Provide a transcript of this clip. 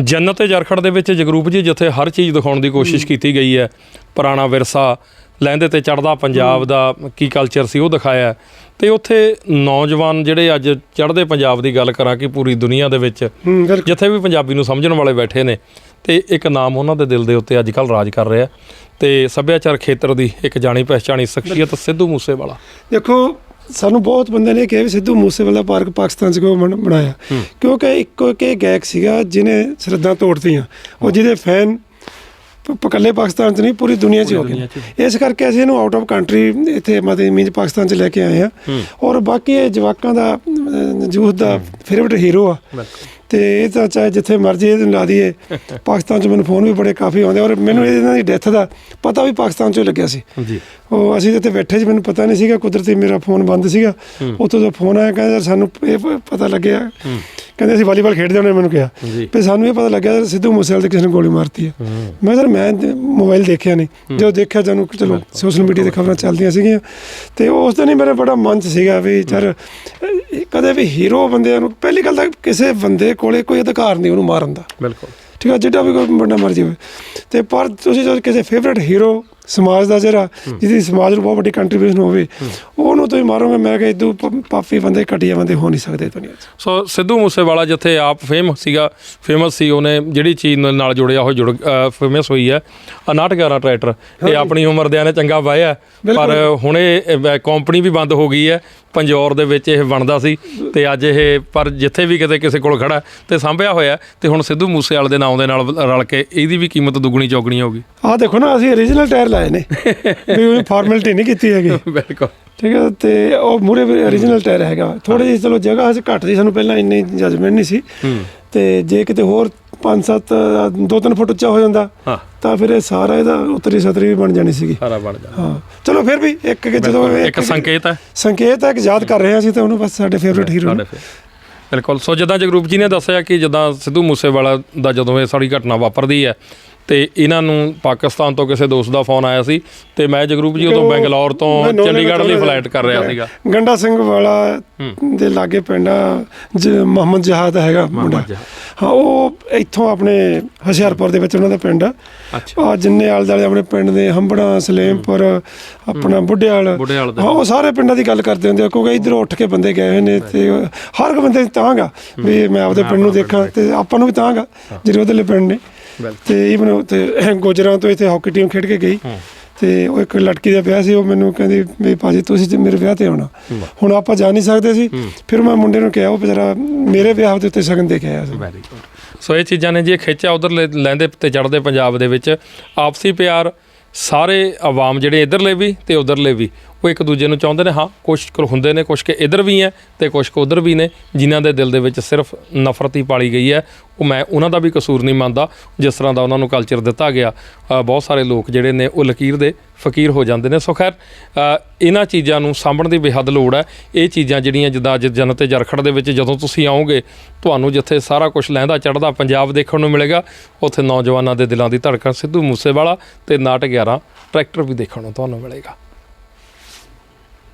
ਜੰਨਤ ਜਰਖੜ ਦੇ ਵਿੱਚ ਜਗਰੂਪ ਜੀ ਜਿੱਥੇ ਹਰ ਚੀਜ਼ ਦਿਖਾਉਣ ਦੀ ਕੋਸ਼ਿਸ਼ ਕੀਤੀ ਗਈ ਹੈ। ਪੁਰਾਣਾ ਵਿਰਸਾ ਲਹਿੰਦੇ ਤੇ ਚੜਦਾ ਪੰਜਾਬ ਦਾ ਕੀ ਕਲਚਰ ਸੀ ਉਹ ਦਿਖਾਇਆ। ਤੇ ਉੱਥੇ ਨੌਜਵਾਨ ਜਿਹੜੇ ਅੱਜ ਚੜ੍ਹਦੇ ਪੰਜਾਬ ਦੀ ਗੱਲ ਕਰਾਂ ਕਿ ਪੂਰੀ ਦੁਨੀਆ ਦੇ ਵਿੱਚ ਜਿੱਥੇ ਵੀ ਪੰਜਾਬੀ ਨੂੰ ਸਮਝਣ ਵਾਲੇ ਬੈਠੇ ਨੇ ਤੇ ਇੱਕ ਨਾਮ ਉਹਨਾਂ ਦੇ ਦਿਲ ਦੇ ਉੱਤੇ ਅੱਜ ਕੱਲ੍ਹ ਰਾਜ ਕਰ ਰਿਹਾ ਤੇ ਸੱਭਿਆਚਾਰ ਖੇਤਰ ਦੀ ਇੱਕ ਜਾਣੀ ਪਹਿਚਾਣੀ ਸ਼ਖਸੀਅਤ ਸਿੱਧੂ ਮੂਸੇਵਾਲਾ। ਦੇਖੋ ਸਾਨੂੰ ਬਹੁਤ ਬੰਦੇ ਨੇ ਕਿਹਾ ਵੀ ਸਿੱਧੂ ਮੂਸੇਵਾਲਾ ਪਾਰਕ ਪਾਕਿਸਤਾਨ 'ਚ ਕਿਉਂ ਬਣ- ਬਣਾਇਆ? ਕਿਉਂਕਿ ਇੱਕੋ ਇੱਕ ਇਹ ਗਾਇਕ ਸੀਗਾ ਜਿਹਨੇ ਸਰਦਾਂ ਤੋੜਤੀਆਂ। ਉਹ ਜਿਹਦੇ ਫੈਨ ਪਕੱਲੇ ਪਾਕਿਸਤਾਨ 'ਚ ਨਹੀਂ ਪੂਰੀ ਦੁਨੀਆ 'ਚ ਹੋ ਗਏ। ਇਸ ਕਰਕੇ ਅਸੀਂ ਇਹਨੂੰ ਆਊਟ ਆਫ ਕੰਟਰੀ ਇੱਥੇ ਮਤਲਬ ਮੀਨਜ ਪਾਕਿਸਤਾਨ 'ਚ ਲੈ ਕੇ ਆਏ ਆ ਔਰ ਬਾਕੀ ਇਹ ਜਵਾਕਾਂ ਦਾ ਜੂਥ ਦਾ ਫੇਵਰਟ ਹੀਰੋ ਆ। ਤੇ ਇਹ ਤਾਂ ਚਾਹੇ ਜਿੱਥੇ ਮਰਜ਼ੀ ਇਹਨੂੰ ਲਾ ਦਈਏ। ਪਾਕਿਸਤਾਨ 'ਚ ਮੈਨੂੰ ਫੋਨ ਵੀ ਬੜੇ ਕਾਫੀ ਆਉਂਦੇ ਔਰ ਮੈਨੂੰ ਇਹਨਾਂ ਦੀ ਡੈਥ ਦਾ ਪਤਾ ਵੀ ਪਾਕਿਸਤਾਨ 'ਚੋਂ ਲੱਗਿਆ ਸੀ। ਜੀ ਉਹ ਅਸੀਂ ਤੇ ਇੱਥੇ ਬੈਠੇ ਸੀ ਮੈਨੂੰ ਪਤਾ ਨਹੀਂ ਸੀਗਾ ਕੁਦਰਤੀ ਮੇਰਾ ਫੋਨ ਬੰਦ ਸੀਗਾ। ਉੱਥੋਂ ਦਾ ਫੋਨ ਆਇਆ ਕਹਿੰਦਾ ਸਾਨੂੰ ਇਹ ਪਤਾ ਲੱਗਿਆ। ਕਹਿੰਦੇ ਅਸੀਂ ਵਾਲੀਬਾਲ ਖੇਡਦੇ ਹੁੰਦੇ ਮੈਨੂੰ ਕਿਹਾ। ਵੀ ਸਾਨੂੰ ਇਹ ਪਤਾ ਲੱਗਿਆ ਸਿੱਧੂ ਮੂਸੇਵਾਲੇ ਤੇ ਕਿਸੇ ਨੇ ਗੋਲੀ ਮਾਰਤੀ ਹੈ। ਮੈਂ ਸਰ ਮੈਂ ਤੇ ਮੋਬਾਈਲ ਦੇਖਿਆ ਨਹੀਂ। ਜਦੋਂ ਦੇਖਿਆ ਜਾਨੂੰ ਚਲੋ ਸੋਸ਼ਲ ਮੀਡੀਆ ਤੇ ਖਬਰਾਂ ਚੱਲਦੀਆਂ ਸੀਗੀਆਂ। ਤੇ ਉਸ ਦਿਨ ਹੀ ਮੇਰਾ ਬੜਾ ਮਨ 'ਚ ਸੀਗਾ ਵੀ ਯਾਰ ਕਦੇ ਵੀ ਹੀਰੋ ਬੰਦੇ ਨੂੰ ਪਹਿਲੀ ਗੱਲ ਤਾਂ ਕਿਸੇ ਬੰਦੇ ਕੋਲੇ ਕੋਈ ਅਧਿਕਾਰ ਨਹੀਂ ਉਹਨੂੰ ਮਾਰਨ ਦਾ। ਬਿਲਕੁਲ। ਠੀਕ ਹੈ ਜਿੱਡਾ ਵੀ ਕੋਈ ਵੱਡਾ ਮਰਜ਼ੀ ਹੋਵੇ ਤੇ ਪਰ ਤੁਸੀਂ ਜੋ ਕਿਸੇ ਫੇਵਰਟ ਹੀਰੋ ਸਮਾਜ ਦਾ ਜਿਹੜਾ ਜਿਹਦੀ ਸਮਾਜ ਨੂੰ ਬਹੁਤ ਵੱਡੀ ਕੰਟਰੀਬਿਊਸ਼ਨ ਹੋਵੇ ਉਹਨੂੰ ਤੁਸੀਂ ਮਾਰੋਗੇ ਮੈਂ ਕਿਹਾ ਇਦੋਂ ਪਾਪੀ ਬੰਦੇ ਘਟੀਆ ਬੰਦੇ ਹੋ ਨਹੀਂ ਸਕਦੇ ਦੁਨੀਆ 'ਚ। ਸੋ ਸਿੱਧੂ ਮੂਸੇਵਾਲਾ ਜਿੱਥੇ ਆਪ ਫੇਮਸ ਸੀਗਾ ਫੇਮਸ ਸੀ ਉਹਨੇ ਜਿਹੜੀ ਚੀਜ਼ ਨਾਲ- ਜੁੜਿਆ ਉਹ ਜੁੜ ਫੇਮਸ ਹੋਈ ਹੈ। 59 ਟਰੈਕਟਰ ਇਹ ਆਪਣੀ ਉਮਰ ਦੇ ਨੇ ਚੰਗਾ ਵਾਇਆ ਪਰ ਹੁਣ ਇਹ ਕੰਪਨੀ ਵੀ ਬੰਦ ਹੋ ਗਈ ਹੈ। ਪੰਜੌਰ ਦੇ ਵਿੱਚ ਇਹ ਬਣਦਾ ਸੀ ਤੇ ਅੱਜ ਇਹ ਪਰ ਜਿੱਥੇ ਵੀ ਕਿਤੇ ਕਿਸੇ ਕੋਲ ਖੜਾ ਤੇ ਸਾਂਭਿਆ ਹੋਇਆ ਤੇ ਹੁਣ ਸਿੱਧੂ ਮੂਸੇਵਾਲੇ ਦੇ ਨਾਮ ਦੇ ਨਾਲ ਰਲ ਕੇ ਇਹਦੀ ਵੀ ਕੀਮਤ ਦੁੱਗਣੀ ਚੌਗਣੀ ਹੋ ਗਈ। ਆਹ ਦੇਖੋ ਨਾ ਅਸੀਂ origignal ਟਾਇਰ ਲਾਏ ਨੇ। ਵੀ ਉਹ ਫਾਰਮੈਲਿਟੀ ਨਹੀਂ ਕੀਤੀ ਹੈਗੀ। ਬਿਲਕੁਲ। ਠੀਕ ਹੈ ਤੇ ਉਹ ਮੂਰੇ origignal ਟਾਇਰ ਹੈਗਾ। ਥੋੜੀ ਜਿਹੀ ਚਲੋ ਜਗ੍ਹਾ ਅਸੀਂ ਘੱਟ ਸੀ ਸਾਨੂੰ ਪਹਿਲਾਂ ਇੰਨੀ ਜਜਮੈਂਟ ਨਹੀਂ ਸੀ। ਤੇ ਜੇ ਕਿਤੇ ਹੋਰ 5-7 2-3 ਫੁੱਟ ਉੱਚਾ ਹੋ ਜਾਂਦਾ ਹਾਂ। ਤਾਂ ਫਿਰ ਇਹ ਸਾਰਾ ਇਹਦਾ ਉਤਰੀ ਸਤਰੀ ਵੀ ਬਣ ਜਾਣੀ ਸੀਗੀ। ਸਾਰਾ ਬਣ ਜਾ ਹਾਂ। ਚਲੋ ਫਿਰ ਵੀ ਇੱਕ ਕਿ ਜਦੋਂ ਇੱਕ ਸੰਕੇਤ ਹੈ। ਸੰਕੇਤ ਹੈ ਕਿ ਯਾਦ ਕਰ ਰਹੇ ਹਾਂ ਅਸੀਂ ਤਾਂ ਉਹਨੂੰ ਬਸ ਸਾਡੇ ਫੇਵਰਿਟ ਹੀਰੋ ਫਿਰ ਬਿਲਕੁਲ। ਸੋ ਜਿੱਦਾਂ ਜਗਰੂਪ ਜੀ ਨੇ ਦੱਸਿਆ ਕਿ ਜਿੱਦਾਂ ਸਿੱਧੂ ਮੂਸੇਵਾਲਾ ਦਾ ਜਦੋਂ ਇਹ ਸਾਰੀ ਘਟਨਾ ਵਾਪਰਦੀ ਹੈ ਤੇ ਇਹਨਾਂ ਨੂੰ ਪਾਕਿਸਤਾਨ ਤੋਂ ਕਿਸੇ ਦੋਸਤ ਦਾ ਫੋਨ ਆਇਆ ਸੀ ਤੇ ਮੈਂ ਜਗਰੂਪ ਜੀ ਉਦੋਂ ਬੈਂਗਲੌਰ ਤੋਂ ਚੰਡੀਗੜ੍ਹ ਲਈ ਫਲਾਈਟ ਕਰ ਰਿਹਾ ਸੀਗਾ। ਗੰਡਾ ਸਿੰਘ ਵਾਲਾ ਦੇ ਲਾਗੇ ਪਿੰਡ ਮੁਹੰਮਦ ਜਹਾਦ ਹੈਗਾ ਮੁੰਡਾ। ਹਾਂ ਉਹ ਇੱਥੋਂ ਆਪਣੇ ਹੁਸ਼ਿਆਰਪੁਰ ਦੇ ਵਿੱਚ ਉਹਨਾਂ ਦਾ ਪਿੰਡ ਆ। ਜਿੰਨੇ ਆਲੇ ਦੁਆਲੇ ਆਪਣੇ ਪਿੰਡ ਦੇ ਹੰਬੜਾ ਸਲੇਮਪੁਰ ਆਪਣਾ ਬੁੱਢਿਆਲ। ਹਾਂ ਉਹ ਸਾਰੇ ਪਿੰਡਾਂ ਦੀ ਗੱਲ ਕਰਦੇ ਹੁੰਦੇ ਆ ਕਿਉਂਕਿ ਇਧਰੋਂ ਉੱਠ ਕੇ ਬੰਦੇ ਗਏ ਹੋਏ ਨੇ ਤੇ ਹਰ ਇੱਕ ਬੰਦੇ ਤਾਂਗਾ ਵੀ ਮੈਂ ਆਪਦੇ ਪਿੰਡ ਨੂੰ ਦੇਖਾਂ ਤੇ ਆਪਾਂ ਨੂੰ ਵੀ ਤਾਂਗਾ ਜਿਹੜੇ ਉਹਦੇ ਪਿੰਡ ਨੇ। ਤੇ ਇਵਨ ਤੇ ਗੁਜਰਾਂ ਤੋਂ ਇੱਥੇ ਹਾਕੀ ਟੀਮ ਖੇਡ ਕੇ ਗਈ। ਤੇ ਉਹ ਇੱਕ ਲੜਕੀ ਦਾ ਵਿਆਹ ਸੀ ਉਹ ਮੈਨੂੰ ਕਹਿੰਦੀ ਵੀ ਭਾਜੀ ਤੁਸੀਂ ਤੇ ਮੇਰੇ ਵਿਆਹ ਤੇ ਆਉਣਾ। ਹੁਣ ਆਪਾਂ ਜਾ ਨਹੀਂ ਸਕਦੇ ਸੀ। ਫਿਰ ਮੈਂ ਮੁੰਡੇ ਨੂੰ ਕਿਹਾ ਉਹ ਵਿਚਾਰਾ ਮੇਰੇ ਵਿਆਹ ਦੇ ਉੱਤੇ ਸ਼ਗਨ ਦੇ ਕੇ ਆਇਆ ਸੀ। ਵੈਰੀ ਗੁੱਡ ਸੋ ਇਹ ਚੀਜ਼ਾਂ ਨੇ ਜੀ ਖਿੱਚਿਆ ਉਧਰ ਲੈਂਦੇ ਤੇ ਚੜਦੇ ਪੰਜਾਬ ਦੇ ਵਿੱਚ ਆਪਸੀ ਪਿਆਰ ਸਾਰੇ ਆਵਾਮ ਜਿਹੜੇ ਇਧਰਲੇ ਵੀ ਤੇ ਉਧਰਲੇ ਵੀ। ਉਹ ਇੱਕ ਦੂਜੇ ਨੂੰ ਚਾਹੁੰਦੇ ਨੇ, ਹਾਂ ਕੁਝ ਕੁ ਹੁੰਦੇ ਨੇ ਕੁਝ ਕਿ ਇਧਰ ਵੀ ਹੈ ਤੇ ਕੁਝ ਕੁ ਉਧਰ ਵੀ ਨੇ, ਜਿਨ੍ਹਾਂ ਦੇ ਦਿਲ ਦੇ ਵਿੱਚ ਸਿਰਫ ਨਫ਼ਰਤ ਹੀ ਪਾਲੀ ਗਈ ਹੈ। ਉਹ ਮੈਂ, ਉਹਨਾਂ ਦਾ ਵੀ ਕਸੂਰ ਨਹੀਂ ਮੰਨਦਾ, ਜਿਸ ਤਰ੍ਹਾਂ ਦਾ ਉਹਨਾਂ ਨੂੰ ਕਲਚਰ ਦਿੱਤਾ ਗਿਆ। ਬਹੁਤ ਸਾਰੇ ਲੋਕ ਜਿਹੜੇ ਨੇ, ਉਹ ਲਕੀਰ ਦੇ ਫਕੀਰ ਹੋ ਜਾਂਦੇ ਨੇ। ਸੋ ਖੈਰ ਇਹਨਾਂ ਚੀਜ਼ਾਂ ਨੂੰ ਸਾਂਭਣ ਦੀ ਬੇਹੱਦ ਲੋੜ ਹੈ। ਇਹ ਚੀਜ਼ਾਂ ਜਿਹੜੀਆਂ ਜਿੱਦਾਂ ਅੱਜ ਜਨਤ ਤੇ ਜਰਖੜ ਦੇ ਵਿੱਚ ਜਦੋਂ ਤੁਸੀਂ ਆਓਗੇ, ਤੁਹਾਨੂੰ ਜਿੱਥੇ ਸਾਰਾ ਕੁਝ ਲਹਿੰਦਾ ਚੜਦਾ ਪੰਜਾਬ ਦੇਖਣ ਨੂੰ ਮਿਲੇਗਾ, ਉੱਥੇ ਨੌਜਵਾਨਾਂ ਦੇ ਦਿਲਾਂ ਦੀ ਧੜਕਣ ਸਿੱਧੂ ਮੂਸੇਵਾਲਾ ਤੇ ਨਾਟ 11 ਟਰੈਕਟਰ ਵੀ ਦੇਖਣ ਨੂੰ ਤੁਹਾਨੂੰ ਮਿਲੇਗਾ।